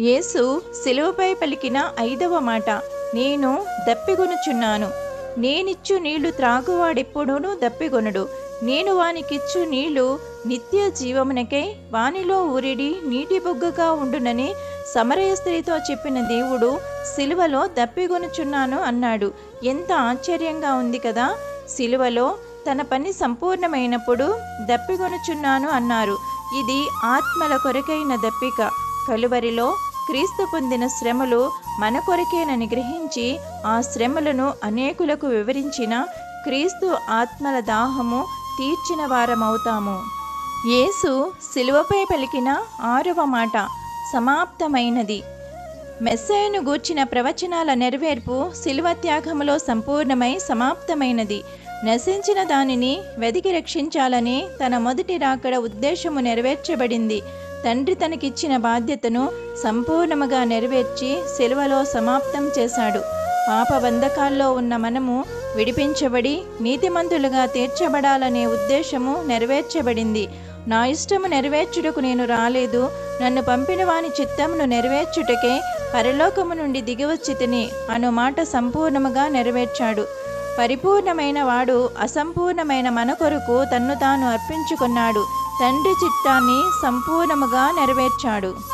యేసు శిలువపై పలికిన ఐదవ మాట నేను దప్పిగొనుచున్నాను నేనిచ్చు నీళ్ళు త్రాగువాడెప్పుడూనూ దప్పిగొనడు నేను వానికిచ్చు నీళ్ళు నిత్య జీవమునకై వానిలో ఊరిడి నీటి బుగ్గగా ఉండునని సమరయ స్త్రీతో చెప్పిన దేవుడు సిలువలో దప్పిగొనుచున్నాను అన్నాడు. ఎంత ఆశ్చర్యంగా ఉంది కదా! సిలువలో తన పని సంపూర్ణమైనప్పుడు దప్పిగొనుచున్నాను అన్నారు. ఇది ఆత్మల కొరకైన దప్పిక. కలువరిలో క్రీస్తు పొందిన శ్రమలు మన కొరకేనని గ్రహించి ఆ శ్రమలను అనేకులకు వివరించిన క్రీస్తు ఆత్మల దాహము తీర్చిన వారమవుతాము. యేసు శిలువపై పలికిన ఆరవ మాట సమాప్తమైనది. మెస్సయను గూర్చిన ప్రవచనాల నెరవేర్పు శిలువ త్యాగములో సంపూర్ణమై సమాప్తమైనది. నశించిన దానిని వెదికి రక్షించాలని తన మొదటి రాకడ ఉద్దేశము నెరవేర్చబడింది. తండ్రి తనకిచ్చిన బాధ్యతను సంపూర్ణముగా నెరవేర్చి శిలువలో సమాప్తం చేశాడు. పాప బంధకాల్లో ఉన్న మనము విడిపించబడి నీతిమంతులుగా తీర్చబడాలనే ఉద్దేశము నెరవేర్చబడింది. నా ఇష్టము నెరవేర్చుటకు నేను రాలేదు. నన్ను పంపిన వాని చిత్తమును నెరవేర్చుటకే పరలోకము నుండి దిగివచ్చితిని అను మాట సంపూర్ణముగా నెరవేర్చాడు. పరిపూర్ణమైన వాడు అసంపూర్ణమైన మన కొరకు తన్ను తాను అర్పించుకున్నాడు. తండ్రి చిత్తాన్ని సంపూర్ణముగా నెరవేర్చాడు.